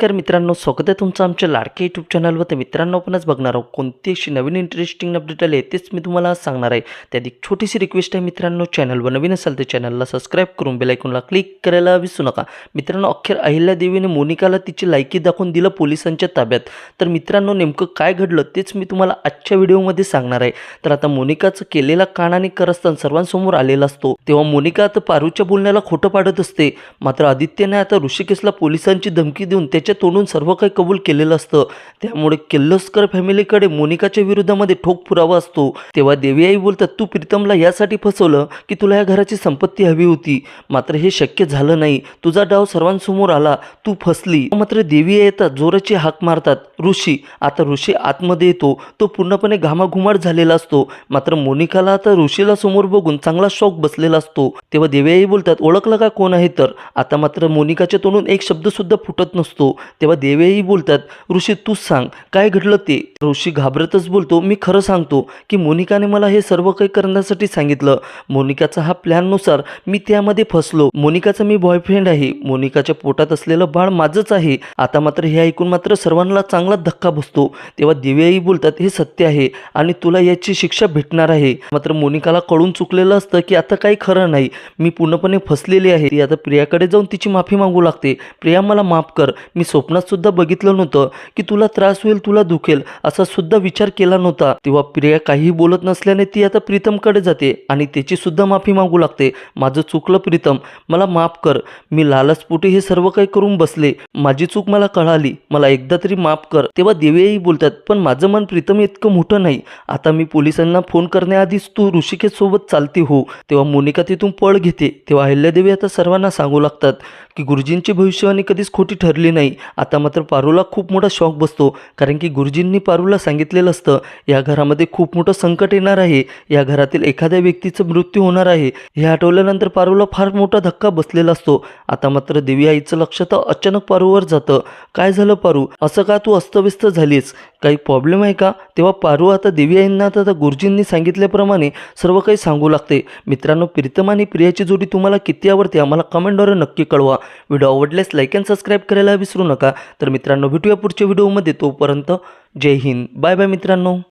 तर मित्रांनो स्वागत आहे तुमचं आमच्या लाडके यूट्यूब चॅनलवर तर मित्रांनो आपणच बघणार आहोत कोणती अशी नवीन इंटरेस्टिंग अपडेट आले तेच मी तुम्हाला सांगणार आहे. त्यात एक छोटीशी रिक्वेस्ट आहे मित्रांनो चॅनलवर नवीन असाल तर चॅनलला सबस्क्राईब करून बेलायकॉनला क्लिक करायला विसरू नका. मित्रांनो अखेर अहिल्यादेवीने मोनिकाला तिची लायकी दाखवून दिलं पोलिसांच्या ताब्यात. तर मित्रांनो नेमकं काय घडलं तेच मी तुम्हाला आजच्या व्हिडिओमध्ये सांगणार आहे. तर आता मोनिकाचं केलेला कानाने करस्तान सर्वांसमोर आलेला असतो. तेव्हा मोनिका आता पारूच्या बोलण्याला खोटं पाडत असते. मात्र आदित्यने आता ऋषिकेशला पोलिसांची धमकी देऊन त्याच्या तोंडून सर्व काही कबूल केलेलं असतं. त्यामुळे किर्लोस्कर फॅमिलीकडे मोनिकाच्या विरोधामध्ये ठोक पुरावा असतो. तेव्हा देवी आई बोलतात तू प्रीतमला यासाठी फसवलं की तुला या घराची संपत्ती हवी होती. मात्र हे शक्य झालं नाही. तुझा डाव सर्वांसमोर आला. तू फसली. मात्र देवी आई येतात जोराची हाक मारतात. ऋषी आता ऋषी आतमध्ये येतो. तो पूर्णपणे घामाघुमाट झालेला असतो. मात्र मोनिकाला आता ऋषीला समोर बघून चांगला शॉक बसलेला असतो. तेव्हा देवी आई बोलतात ओळखलं का कोण आहे तर? आता मात्र मोनिकाच्या तोंडून एक शब्द सुद्धा फुटत नसतो. तेव्हा देवेही बोलतात ऋषी तूच सांग काय घडलं ते? ऋषी घाबरतच बोलतो मी खरं सांगतो की मोनिकाने मला हे सर्व काही करण्यासाठी सांगितलं. मोनिकाचा हा प्लॅननुसार मी त्यामध्ये फसलो. मोनिकाचा मी बॉयफ्रेंड आहे. मोनिकाच्या पोटात असलेलं बाळ माझंच आहे. आता मात्र हे ऐकून मात्र सर्वांना चांगला धक्का बसतो. तेव्हा दिव्याई बोलतात हे सत्य आहे आणि तुला याची शिक्षा भेटणार आहे. मात्र मोनिकाला कळून चुकलेलं असतं की आता काही खरं नाही. मी पूर्णपणे फसलेली आहे. ती आता प्रियाकडे जाऊन तिची माफी मागू लागते. प्रिया मला माफ कर. मी स्वप्नात सुद्धा बघितलं नव्हतं की तुला त्रास होईल तुला दुखेल असा सुद्धा विचार केला नव्हता. तेव्हा प्रिया काहीही बोलत नसल्याने ती आता प्रीतमकडे जाते आणि त्याची सुद्धा माफी मागू लागते. माझं चुकलं प्रीतम मला माफ कर. मी लालचपोटी हे सर्व काही करून बसले. माझी चूक मला कळाली. मला एकदा तरी माफ कर. तेव्हा देवीही बोलतात पण माझं मन प्रीतम इतकं मोठं नाही. आता मी पोलिसांना फोन करण्याआधीच तू ऋषिकेश सोबत चालती हो. तेव्हा मोनिका तिथून पळ घेते. तेव्हा अहिल्यादेवी आता सर्वांना सांगू लागतात की गुरुजींची भविष्यवाणी कधीच खोटी ठरली नाही. आता मात्र पारूला खूप मोठा शॉक बसतो कारण की गुरुजींनी पारूला सांगितलेलं असतं या घरामध्ये खूप मोठं संकट येणार आहे या घरातील एखाद्या व्यक्तीचा मृत्यू होणार आहे. हे आठवल्यानंतर पारूला फार मोठा धक्का बसलेला असतो. आता मात्र देवी आईचं लक्ष तर अचानक पारूवर जातं. काय झालं पारू? असं का तू अस्तव्यस्त झालीस? काही प्रॉब्लेम आहे का? तेव्हा पारू आता देवी आईंना आता गुरुजींनी सांगितल्याप्रमाणे सर्व काही सांगू लागते. मित्रांनो प्रीतम आणि प्रियाची जोडी तुम्हाला किती आवडते आम्हाला कमेंटद्वारे नक्की कळवा. व्हिडिओ आवडल्यास लाईक अँड सबस्क्राईब करायला विसरू नका. तर मित्रांनो भेटूया पुढच्या व्हिडिओमध्ये तोपर्यंत जय हिंद. बाय बाय मित्रांनो.